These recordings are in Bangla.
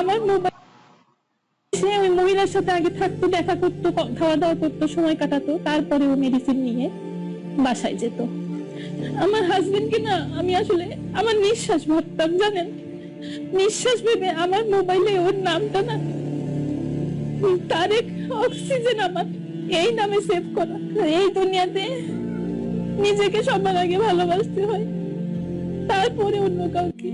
আমার মোবাইল সে ওই মহিলার সাথে আগে থাকতো, দেখা করতো খাওয়া দাওয়া করতো, সময় কাটাতো, তারপরে ও মেডিসিন নিয়ে বাসায় যেত। আমার হাজবেন্ডকে না, আমি আসলে আমার নিঃশ্বাস ভাবতাম, জানেন? নিঃশ্বাস ভেবে আমার মোবাইলে ওর নামটা না, তারেক অক্সিজেন আমার, এই নামে সেভ করা। এই দুনিয়াতে নিজেকে সবার আগে ভালোবাসতে হয়, তারপরে অন্য কাউকে।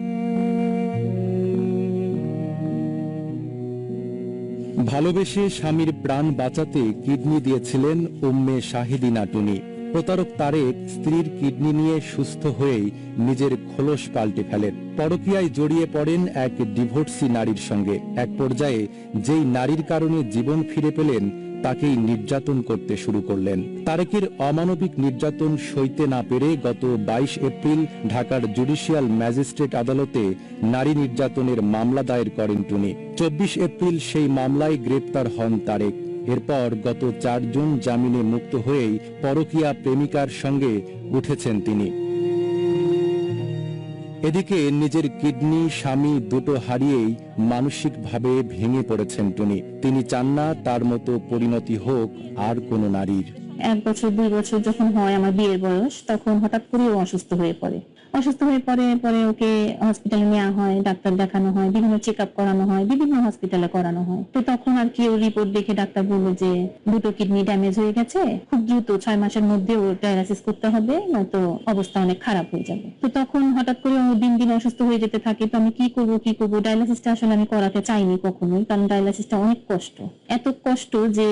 ভালোবেসে স্বামীর প্রাণ বাঁচাতে কিডনি দিয়েছিলেন উম্মে শাহিদি নাটুনি। প্রতারক তারেক স্ত্রীর কিডনি নিয়ে সুস্থ হয়েই নিজের খোলস পাল্টে ফেলেন। পরকিয়ায় জড়িয়ে পড়েন এক ডিভোর্সি নারীর সঙ্গে। এক পর্যায়ে যেই নারীর কারণে জীবন ফিরে পেলেন তাকেই নির্যাতন করতে শুরু করলেন। তারেকের অমানবিক নির্যাতন সইতে না পেরে গত বাইশ এপ্রিল ঢাকার জুডিশিয়াল ম্যাজিস্ট্রেট আদালতে নারী নির্যাতনের মামলা দায়ের করেন টুনি চব্বিশ এপ্রিল সেই মামলায় গ্রেপ্তার হন তারেক। এরপর গত চার জুন জামিনে মুক্ত হয়েই পরকীয়া প্রেমিকার সঙ্গে উঠেছেন তিনি। এদিকে নিজের কিডনি, স্বামী দুটো হারিয়েই মানসিকভাবে ভেঙে পড়েছেন টুনি। তিনি চান না তার মতো পরিণতি হোক আর কোনো নারীর। এক বছর, দুই বছর যখন হয় আমার বিয়ের বয়স, তখন হঠাৎ করে অসুস্থ হয়ে পড়ে। অসুস্থ হয়ে পরে পরে ওকে হসপিটালে নেওয়া হয়, ডাক্তার দেখানো হয়, বিভিন্ন চেক আপ করানো হয়, বিভিন্ন হসপিটালে করানো হয়। তো তখন আর কি রিপোর্ট দেখে ডাক্তার বলল যে, দুটো কিডনি ড্যামেজ হয়ে গেছে, খুব দ্রুত ছয় মাসের মধ্যে ওর ডায়ালাসিস করতে হবে, নয়তো অবস্থা অনেক খারাপ হয়ে যাবে। তো তখন হঠাৎ করে ও দিন দিন অসুস্থ হয়ে যেতে থাকে, তো আমি কি করব কি করব? ডায়ালাসিসটা আসলে আমি করাতে চাইনি কখনোই, কারণ ডায়ালাসিসটা অনেক কষ্ট। এত কষ্ট যে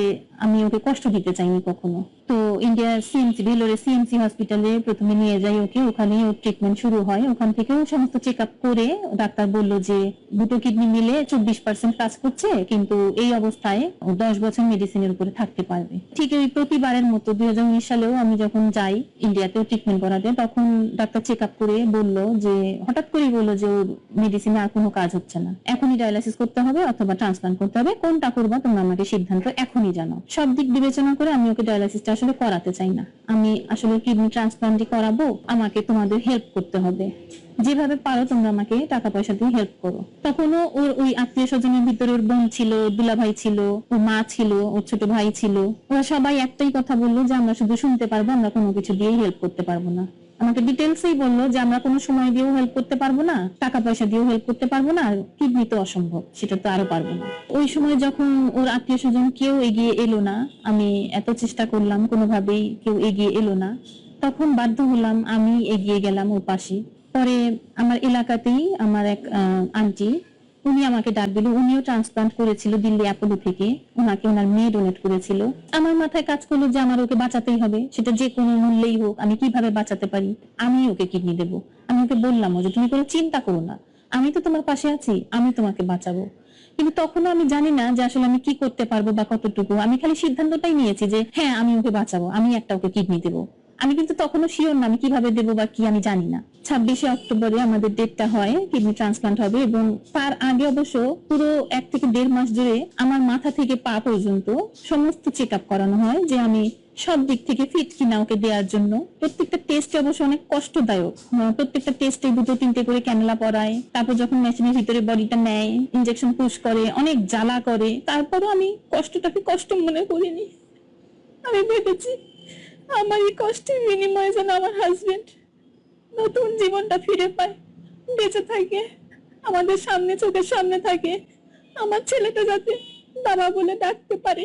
আমি ওকে কষ্ট দিতে চাইনি কখনো। তো ইন্ডিয়ার সিএমসি ভেলোরে সিএমসি হসপিটালে প্রথমে নিয়ে যাই ওকে। ওখানে ওর ট্রিটমেন্ট শুরু হয়। ওখান থেকেও সমস্ত চেক আপ করে ডাক্তার বলল যে দুটো কিডনি মিলে চব্বিশ পার্সেন্ট কাজ করছে, কিন্তু এই অবস্থায় দশ বছর মেডিসিনের উপরে থাকতে পারবে। ঠিক ওই প্রতিবারের মতো দুই সালেও আমি যখন যাই ইন্ডিয়াতে ট্রিটমেন্ট করাতে, তখন ডাক্তার চেক আপ করে বলল যে, হঠাৎ করেই বলল যে ওর মেডিসিনে আর কোনো কাজ হচ্ছে না। এখনই ডায়ালাসিস করতে হবে অথবা ট্রান্সপ্লান্ট করতে হবে। কোনটা করবা তোমরা আমাকে সিদ্ধান্ত এখনই জানাও। সব দিক বিবেচনা করে আমি ওকে ডায়ালাসিসটা আসলে করাতে চাই না। আমি আসলে কিডনি ট্রান্সপ্লান্টই করাবো, আমাকে তোমাদের হেল্প করতে হবে। যেভাবে পারো তোমরা আমাকে টাকা পয়সা দিয়ে হেল্প করো। তখনও ওর ওই আত্মীয় স্বজনের ভিতরে ওর বোন ছিল দুলা ভাই ছিল, ওর মা ছিল, ওর ছোট ভাই ছিল। ওরা সবাই একটাই কথা বলল যে, আমরা শুধু শুনতে পারব, আমরা কোনো কিছু দিয়ে হেল্প করতে পারব না। আমাকে ডিটেলসেই বলল যে আমরা কোনো সময় দিয়েও হেল্প করতে পারব না টাকা পয়সা দিয়েও হেল্প করতে পারব না কিডনি তো অসম্ভব, সেটা তো আরও পারব না। ওই সময় যখন ওর আত্মীয় স্বজন কেউ এগিয়ে এলো না, আমি এত চেষ্টা করলাম, কোনোভাবেই কেউ এগিয়ে এলো না, তখন বাধ্য হলাম আমি এগিয়ে গেলাম ওর পাশে পরে আমার এলাকাতেই আমার এক আন্টি উনি আমাকে ডাক দিল, উনিও ট্রান্সপ্লান্ট করেছিল দিল্লি অ্যাপোলো থেকে। ওনাকে ওনার মেয়ে ডোনেট করেছিল। আমার মাথায় কাজ করল যে আমার ওকে বাঁচাতেই হবে। সেটা যে কোনো মূল্যেই হোক, আমি কীভাবে বাঁচাতে পারি? আমি ওকে কিডনি দেবো। আমি ওকে বললাম যে, তুমি কোনো চিন্তা করো না। আমি তো তোমার পাশে আছি, আমি তোমাকে বাঁচাবো। কিন্তু তখনও আমি জানি না যে আসলে আমি কি করতে পারব বা কতটুকু। আমি খালি সিদ্ধান্তটাই নিয়েছি যে হ্যাঁ আমি ওকে বাঁচাবো, আমি একটা ওকে কিডনি দেবো। আমি কিন্তু তখনও শিওর না আমি কীভাবে দেবো বা কি আমি জানি না। ছাব্বিশে অক্টোবরে আমাদের ডেটটা হয় কিডনি ট্রান্সপ্লান্ট হবে এবং তার আগে অবশ্য পুরো এক থেকে দেড় মাস জুড়ে আমার মাথা থেকে পা পর্যন্ত সমস্ত চেক আপ করানো হয় যে আমি সব দিক থেকে ফিট কিনা ওকে দেওয়ার জন্য। প্রত্যেকটা টেস্ট অবশ্য অনেক কষ্টদায়ক। প্রত্যেকটা টেস্টে দুটো তিনটে করে ক্যানেলা পরায়, তারপর যখন মেশিনের ভিতরে বডিটা নেয় ইনজেকশন পুশ করে, অনেক জ্বালা করে, তারপরও আমি কষ্টটাকে কষ্ট মনে করিনি। আমি ভেবেছি আমার এই কষ্টের বিনিময়ে যেন আমার হাজবেন্ড নতুন জীবনটা ফিরে পায়। বেঁচে থাকে, আমাদের সামনে, চোখের সামনে থাকে। আমার ছেলেটা যাতে বাবা বলে ডাকতে পারে।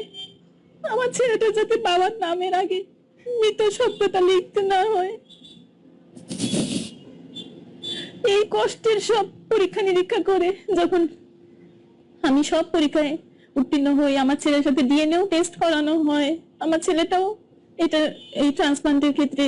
আমার ছেলেটা যাতে বাবার নামের আগে মৃত শব্দটা লিখতে না হয়। এই কষ্টের সব পরীক্ষা নিরীক্ষা করে যখন আমি সব পরীক্ষায় উত্তীর্ণ হই, আমার ছেলের সাথে ডিএনএও টেস্ট করানো হয়। আমার ছেলেটাও এটা, এই ট্রান্সপ্লান্টের ক্ষেত্রে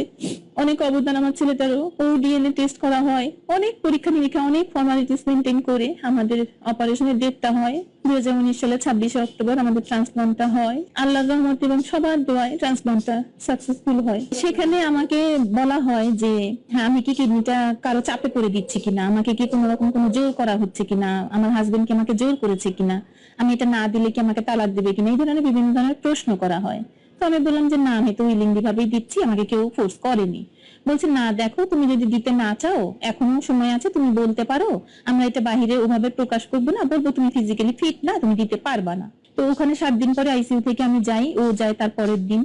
অনেক অবদান আমার ছেলেটারও। ও ডিএনএ টেস্ট করা হয়। অনেক পরীক্ষা নিরীক্ষা, অনেক ফর্মালিটিস মেনটেন করে আমাদের অপারেশনের ডেটটা হয়। দুই হাজার উনিশ সালে ছাব্বিশে অক্টোবর আমাদের ট্রান্সপ্লান্টটা হয়। আল্লাহ রহমত এবং সবার দোয়ায় ট্রান্সপ্লান্টটা সাকসেসফুল হয়। সেখানে আমাকে বলা হয় যে হ্যাঁ আমি কি কিডনিটা কারও চাপে করে দিচ্ছি কিনা? আমাকে কি কোনো রকম কোনো জোর করা হচ্ছে কিনা? আমার হাজবেন্ড কি আমাকে জোর করেছে কিনা? আমি এটা না দিলে কি আমাকে তালাক দেবে কিনা? এই ধরনের বিভিন্ন ধরনের প্রশ্ন করা হয়। তো আমি বললাম যে, না, আমি তো উইলিংলি ভাবেই দিচ্ছি, আমাকে কেউ ফোর্স করেনি। বলছে, না, দেখো, তুমি যদি দিতে না চাও, এখনও সময় আছে, তুমি বলতে পারো। আমরা এটা বাহিরে ওভাবে প্রকাশ করব না, বলব, তুমি ফিজিক্যালি ফিট না, তুমি দিতে পারবা না। তো ওখানে সাত দিন পরে আইসিইউ থেকে আমি যাই, ও যায় তার পরের দিন।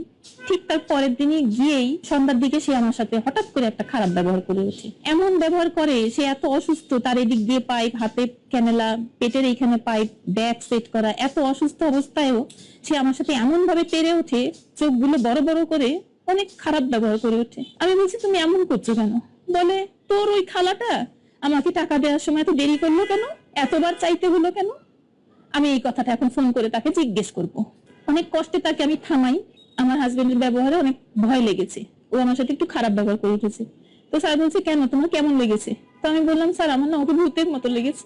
ঠিক তার পরের দিনই গিয়েই সন্ধ্যার দিকে সে আমার সাথে হঠাৎ করে একটা খারাপ ব্যবহার করে ওঠে। এমন ব্যবহার করে সে এত অসুস্থ, তার এদিক দিয়ে পাইপ হাতে ক্যানেলা পেটের এইখানে পাইপ ব্যাগ সেট করা, এত অসুস্থ অবস্থায়ও সে আমার সাথে এমন ভাবে পেরে ওঠে, চোখগুলো বড় বড় করে অনেক খারাপ ব্যবহার করে ওঠে। আমি বলছি, তুমি এমন করছ কেন? বলে, তোর ওই খালাটা আমাকে টাকা দেওয়ার সময় এত দেরি করল কেন? এতবার চাইতে হলো কেন? আমি এই কথাটা এখন ফোন করে তাকে জিজ্ঞেস করব। অনেক কষ্টে তাকে আমি থামাই আমার হাজবেন্ডের ব্যবহারে অনেক ভয় লেগেছে। ও আমার সাথে একটু খারাপ ব্যবহার করে উঠেছে। তো স্যার বলছে, কেন? তোমার কেমন লেগেছে? তো আমি বললাম, স্যার, আমার না ওকে ভূতের মতো লেগেছে।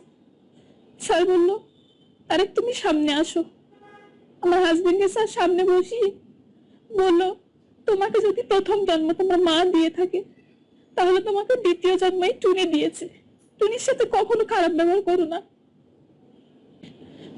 স্যার বলল, আরে, তুমি সামনে আসো। আমার হাজবেন্ডকে স্যার সামনে বসিয়ে বলল, তোমাকে যদি প্রথম জন্ম তোমার মা দিয়ে থাকে, তাহলে তোমাকে দ্বিতীয় জন্মই টুনি দিয়েছে। টুনির সাথে কখনো খারাপ ব্যবহার করো না।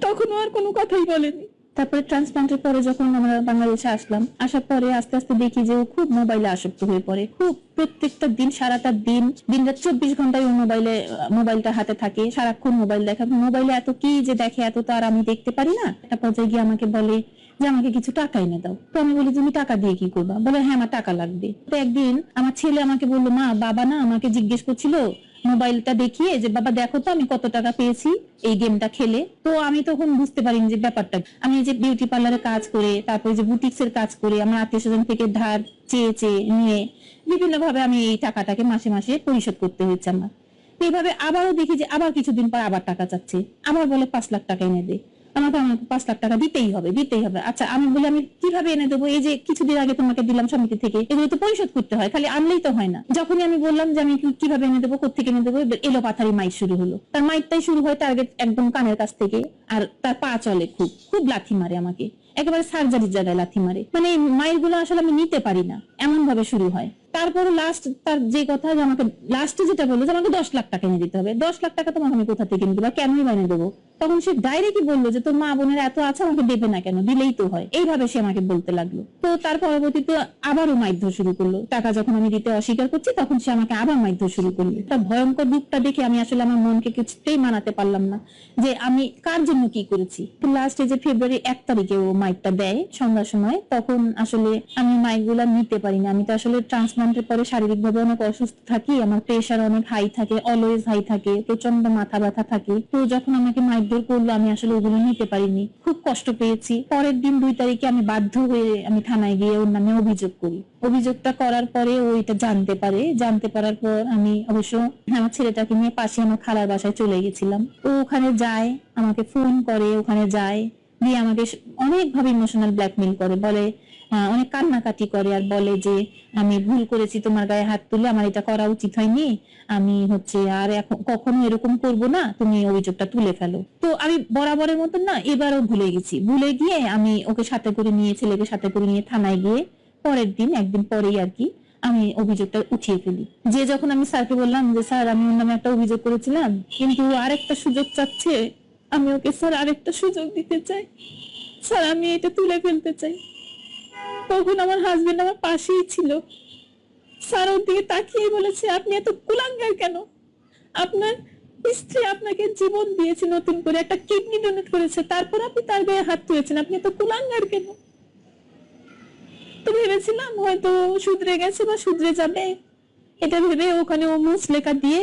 তখনও আর কোনো কথাই বলেনি। তারপরে ট্রান্সপ্লান্টের পরে যখন আমরা বাংলাদেশে আসলাম, আসার পরে আস্তে আস্তে দেখি যে ও খুব মোবাইলে আসক্ত হয়ে পড়ে। খুব প্রত্যেকটা দিন, সারাটা দিন দিন রাত চব্বিশ ঘন্টায় ও মোবাইলে মোবাইলটা হাতে থাকে, সারাক্ষণ মোবাইল দেখা। মোবাইলে এত কি যে দেখে, এত তো আর আমি দেখতে পারি না। একটা পর্যায়ে গিয়ে আমাকে বলে যে, আমাকে কিছু টাকা এনে দাও। তো আমি বলি, তুমি টাকা দিয়ে কি করবা? বলে হ্যাঁ আমার টাকা লাগবে। তো একদিন আমার ছেলে আমাকে বলল, মা, বাবা না আমাকে জিজ্ঞেস করছিল মোবাইলটা দেখিয়ে যে, বাবা, দেখো তো আমি কত টাকা পেয়েছি এই গেমটা খেলে। তো আমি তখন বুঝতে পারিনি যে ব্যাপারটা। আমি যে বিউটি পার্লারে কাজ করে, তারপরে যে বুটিক্স এর কাজ করে, আমার আত্মীয় স্বজন থেকে ধার চেয়ে চেয়ে নিয়ে বিভিন্ন ভাবে আমি এই টাকাটাকে মাসে মাসে পরিশোধ করতে হয়েছে আমার। এইভাবে আবারও দেখি যে, আবার কিছুদিন পর আবার টাকা চাচ্ছে। আবার বলে পাঁচ লাখ টাকা এনে দে। আমাকে আমাকে পাঁচ লাখ টাকা দিতেই হবে দিতেই হবে। আচ্ছা আমি বলি, আমি কীভাবে এনে দেবো? এই যে কিছুদিন আগে তোমাকে দিলাম সমিতি থেকে, এগুলো তো পরিশোধ করতে হয়, খালি আনলেই তো হয় না। যখনই আমি বললাম যে আমি কীভাবে এনে দেবো কোথেকে এনে দেবো এলো পাথারি মাইক শুরু হলো। তার মাইকটাই শুরু হয় টার্গেট একদম কানের কাছ থেকে, আর তার পা চলে খুব খুব লাথি মারে আমাকে। একেবারে সার্জারির জায়গায় লাথি মারে। মানে এই মাইরগুলো আসলে আমি নিতে পারি না এমন ভাবে শুরু হয়। তারপরে লাস্ট তার যে কথা যে আমাকে লাস্টে যেটা বলল যে আমাকে দশ লাখ টাকা এনে দিতে হবে, দশ লাখ টাকা তোমাকে আমি কোথা থেকে এনে দেবো কেনই বা এনে দেবো? তখন সে ডাইরেক্টই বলল যে তোর মা বোনের এত আছে, আমাকে দেবে না কেন, দিলেই তো হয়। এইভাবে সে আমাকে বলতে লাগল। তো তার পরবর্তীতে আবারও মারধর শুরু করল। টাকা যখন আমি দিতে অস্বীকার করছি, তখন সে আমাকে আবার মারধর শুরু করল। তার ভয়ঙ্কর রূপটা দেখে আমি আসলে আমার মনকে কিছুতেই মানাতে পারলাম না যে আমি কার জন্য কি করেছি। লাস্টে যে ফেব্রুয়ারি এক তারিখে ও মাইকটা দেয় সন্ধ্যার সময়, তখন আসলে আমি মাইকগুলা নিতে পারি না আমি তো আসলে ট্রান্সপ্লান্টের পরে শারীরিক ভাবে অনেক অসুস্থ থাকি, আমার প্রেশার অনেক হাই থাকে অলওয়েজ হাই থাকে প্রচণ্ড মাথা ব্যথা থাকে। তো যখন আমাকে মাইকডোর করল, আমি আসলে ওগুলো নিতে পারিনি। খুব কষ্ট পেয়েছি। পরের দিন দুই তারিখে আমি বাধ্য হয়ে আমি থানায় গিয়ে ওর নামে অভিযোগ করি। অভিযোগটা করার পরে ও এটা জানতে পারে। জানতে পারার পর আমি অবশ্য আমার ছেলেটাকে নিয়ে পাশে আমার খালার বাসায় চলে গেছিলাম। ও ওখানে যায়, আমাকে ফোন করে, ওখানে যায়, দিয়ে আমাকে অনেক ভাবে ইমোশনাল ব্ল্যাকমেল করে। বলে অনেক কান্নাকাটি করে আর বলে যে, আমি ভুল করেছি, তোমার গায়ে হাত তুলে আমার এটা করা উচিত হয়নি। আমি হচ্ছে আর এখন কখনো এরকম করব না, তুমি অভিযোগটা তুলে ফেলো। তো আমি বরাবরের মতন না, এবারও ভুলে গেছি। ভুলে গিয়ে আমি ওকে সাথে করে নিয়ে, ছেলেকে সাথে করে নিয়ে থানায় গিয়ে পরের দিন, একদিন পরেই আর কি, আমি অভিযোগটা উঠিয়ে ফেলি। যে যখন আমি স্যারকে বললাম যে, স্যার, আমি ওর নামে একটা অভিযোগ করেছিলাম, কিন্তু আরেকটা সুযোগ চাচ্ছে। আমি ওকে, স্যার, আরেকটা সুযোগ দিতে চাই। স্যার, আমি এটা তুলে ফেলতে চাই। তখন আমার হাজবেন্ড আমার পাশেই ছিল। স্যার ওর দিকে তাকিয়ে বলেছে, আপনি এত কুলাঙ্গার কেন? আপনার স্ত্রী আপনাকে জীবন দিয়েছে নতুন করে, একটা কিডনি ডোনেট করেছে, তারপর আপনি তার গায়ে হাত তুলেছেন, আপনি এত কুলাঙ্গার কেন? তো ভেবেছিলাম হয়তো শুধরে গেছে বা শুধরে যাবে। এটা ভেবে ওখানে ও মুস লেখা দিয়ে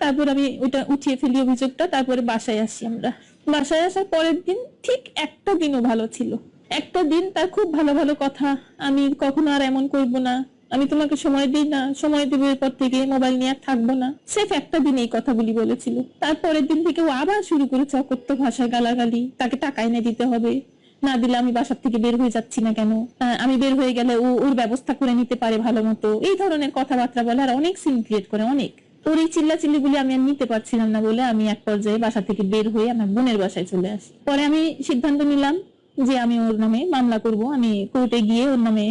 তারপর আমি ওটা উঠিয়ে ফেলি অভিযোগটা, তারপরে বাসায় আসি আমরা। বাসায় আসার পরের দিন ঠিক একটা দিনও ভালো ছিল। একটা দিন তার খুব ভালো ভালো কথা। আমি কখনো আর এমন করব না। আমি তোমাকে সময় দিই না। সময় দেবো এরপর থেকে মোবাইল নিয়ে আর থাকব না। সেফ একটা দিন এই কথাগুলি বলেছিল। তারপরের দিন থেকে ও আবার শুরু করেছে অকথ্য ভাষায় গালাগালি। তাকে টাকা এনে দিতে হবে। না দিলে আমি বাসার থেকে বের হয়ে যাচ্ছি না কেন? আমি বের হয়ে গেলে ও ওর ব্যবস্থা করে নিতে পারে ভালো মতো। এই ধরনের কথাবার্তা বলে আর অনেক সিন ক্রিয়েট করে অনেক। ওর এই চিল্লা চিল্লিগুলি আমি আর নিতে পারছিলাম না বলে আমি এক পর্যায়ে বাসা থেকে বের হয়ে আমার বোনের বাসায় চলে আসি। পরে আমি সিদ্ধান্ত নিলাম যে আমি ওর নামে মামলা করব। আমি কোর্টে গিয়ে ওর নামে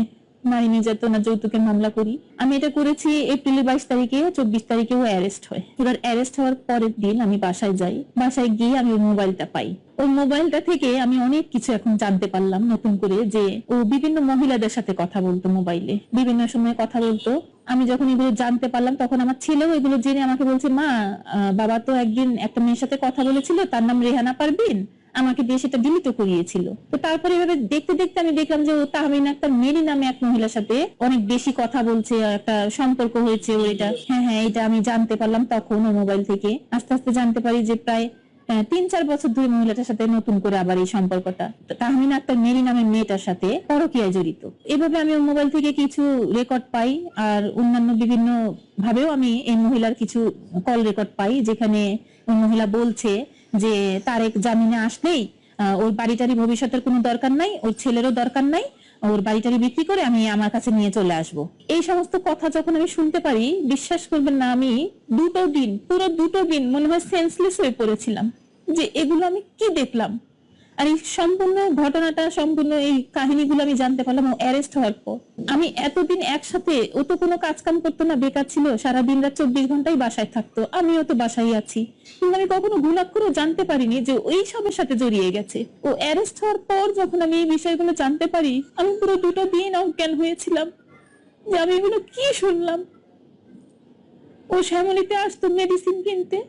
নারী নির্যাতন যৌতুকের মামলা করি। আমি এটা করেছি এপ্রিলের বাইশ তারিখে, চব্বিশ তারিখে ও অ্যারেস্ট হয়। এবার অ্যারেস্ট হওয়ার পরের দিন আমি বাসায় যাই। বাসায় গিয়ে আমি ওর মোবাইলটা পাই। ওই মোবাইলটা থেকে আমি অনেক কিছু এখন জানতে পারলাম নতুন করে যে ও বিভিন্ন মহিলাদের সাথে কথা বলতো মোবাইলে বিভিন্ন সময় কথা বলতো। আমি যখন এগুলো জানতে পারলাম, তখন আমার ছেলেও এগুলো জেনে আমাকে বলছে, মা বাবা তো একদিন একটা মেয়ের সাথে কথা বলেছিল, তার নাম রেহানা পারবিন আমাকে দিয়ে সেটা ডিলিটও করিয়েছিল। তো তারপরে এভাবে দেখতে দেখতে আমি দেখলাম যে ও তাহমিন একটা মেরি নামে এক মহিলার সাথে অনেক বেশি কথা বলছে একটা সম্পর্ক হয়েছে ও এটা। হ্যাঁ হ্যাঁ এটা আমি জানতে পারলাম তখন ও মোবাইল থেকে। আস্তে আস্তে জানতে পারি যে প্রায় তিন চার বছর ধরে মহিলাটার সাথে নতুন করে আবার এই সম্পর্কটা। তাহমিনা একটা মেরি নামের মেয়েটার সাথে পরকীয়ায় জড়িত। এভাবে আমি মোবাইল থেকে কিছু রেকর্ড পাই আর অন্যান্য বিভিন্ন ভাবেও আমি এই মহিলার কিছু কল রেকর্ড পাই যেখানে ওই মহিলা বলছে যে তারেক জামিনে আসলেই ওর বাড়িটারি ভবিষ্যতের কোনো দরকার নাই, ওর ছেলেরও দরকার নাই, ওর বাড়িটারি বিক্রি করে আমি আমার কাছে নিয়ে চলে আসব। এই সমস্ত কথা যখন আমি শুনতে পারি, বিশ্বাস করবেন না আমি, দুটো দিন, পুরো দুটো দিন মনে হয় সেন্সলেস হয়ে পড়েছিলাম। যে এগুলো আমি কি দেখলাম? আর এই সম্পূর্ণ ঘটনাটা, সম্পূর্ণ এই কাহিনীগুলো আমি জানতে পারলাম অ্যারেস্ট হওয়ার পর। আমি এতদিন একসাথে, ও তো কোনো কাজ কাম করতো না, বেকার ছিল সারা দিন রাত চব্বিশ ঘন্টাই বাসায় থাকতো, আমিও তো বাসায় আছি। কিন্তু আমি কখনো গুণাক্ষরও জানতে পারিনি যে ওই সবের সাথে জড়িয়ে গেছে। ও অ্যারেস্ট হওয়ার পর যখন আমি এই বিষয়গুলো জানতে পারি, আমি পুরো দুটো দিন অজ্ঞান হয়েছিলাম যে আমি এগুলো কি শুনলাম? ও শ্যামলিতে আসতো মেডিসিন কিনতে।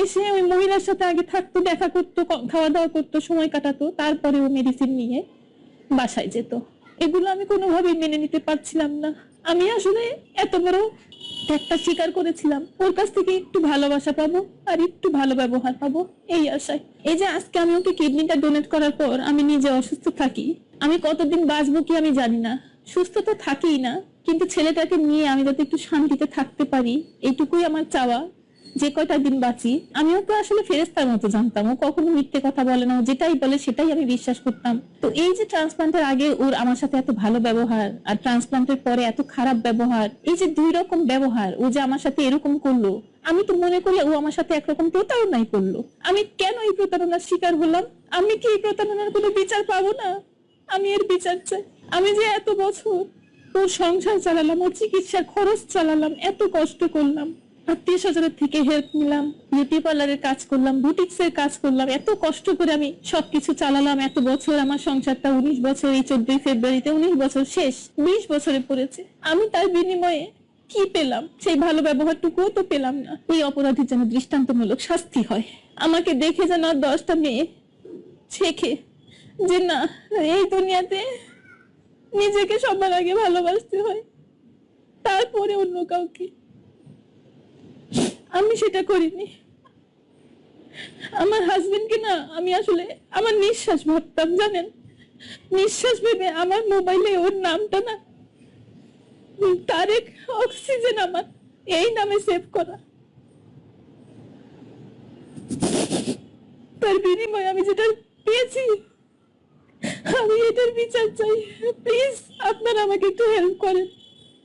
এসে ওই মহিলার সাথে আগে থাকতো, দেখা করতো খাওয়া দাওয়া করতো, সময় কাটাতো, তারপরে ও মেডিসিন নিয়ে বাসায় যেত। এগুলো আমি কোনোভাবেই মেনে নিতে পারছিলাম না। আমি আসলে এত বড় একটা স্বীকার করেছিলাম। ওর কাছ থেকে একটু ভালোবাসা পাবো আর একটু ভালো ব্যবহার পাবো, এই আশায়। এই যে আজকে আমি ওকে কিডনিটা ডোনেট করার পর আমি নিজে অসুস্থ থাকি, আমি কতদিন বাঁচবো কি আমি জানি না। সুস্থ তো থাকিই না, কিন্তু ছেলেটাকে নিয়ে আমি যাতে একটু শান্তিতে থাকতে পারি, এইটুকুই আমার চাওয়া। যে কয়টা দিন বাঁচি, আমিও তো আসলে ফেরেস্তার মতো জানতাম। ও কখনো মিথ্যে কথা বলে না, ও যেটাই বলে সেটাই আমি বিশ্বাস করতাম। তো এই যে ট্রান্সপ্লান্টের আগে ওর আমার সাথে এত ভালো ব্যবহার আর ট্রান্সপ্লান্টের পরে এত খারাপ ব্যবহার, এই যে দুই রকম ব্যবহার, ও যে আমার সাথে এরকম করল, আমি তো মনে করলে ও আমার সাথে একরকম প্রতারণাই করল। আমি কেন এই প্রতারণার শিকার হলাম? আমি কি এই প্রতারণার কোনো বিচার পাবো না? আমি এর বিচার চাই। আমি যে এত বছর ওর সংসার চালালাম, ওর চিকিৎসার খরচ চালালাম, এত কষ্ট করলাম। আত্মীয় স্বজনের থেকে হেল্প নিলাম বিউটি পার্লারের কাজ করলাম বুটিক্স এর কাজ করলাম। এত কষ্ট করে আমি সবকিছু চালালাম, এত বছর আমার সংসারটা উনিশ বছর, এই চোদ্দই ফেব্রুয়ারিতে উনিশ বছর শেষ, বিশ বছরে পড়েছে। আমি তার বিনিময়ে কি পেলাম? সেই ভালো ব্যবহারটুকুও তো পেলাম না। এই অপরাধীর যেন দৃষ্টান্তমূলক শাস্তি হয়। আমাকে দেখে যেন আর দশটা মেয়ে শেখে যে না, এই দুনিয়াতে নিজেকে সবার আগে ভালোবাসতে হয়, তারপরে অন্য কাউকে। আমি সেটা করিনি। আমার হাজবেন্ডকে না আমি আসলে আমার নিঃশ্বাস ভাবতাম, জানেন? নিঃশ্বাস ভেবে আমার মোবাইলে ওর নামটা না তারেক অক্সিজেন আমার এই নামে সেভ করা। তার বিনিময়ে আমি যেটা পেয়েছি, আমি এটার বিচার চাই। প্লিজ আপনারা আমাকে একটু হেল্প করেন।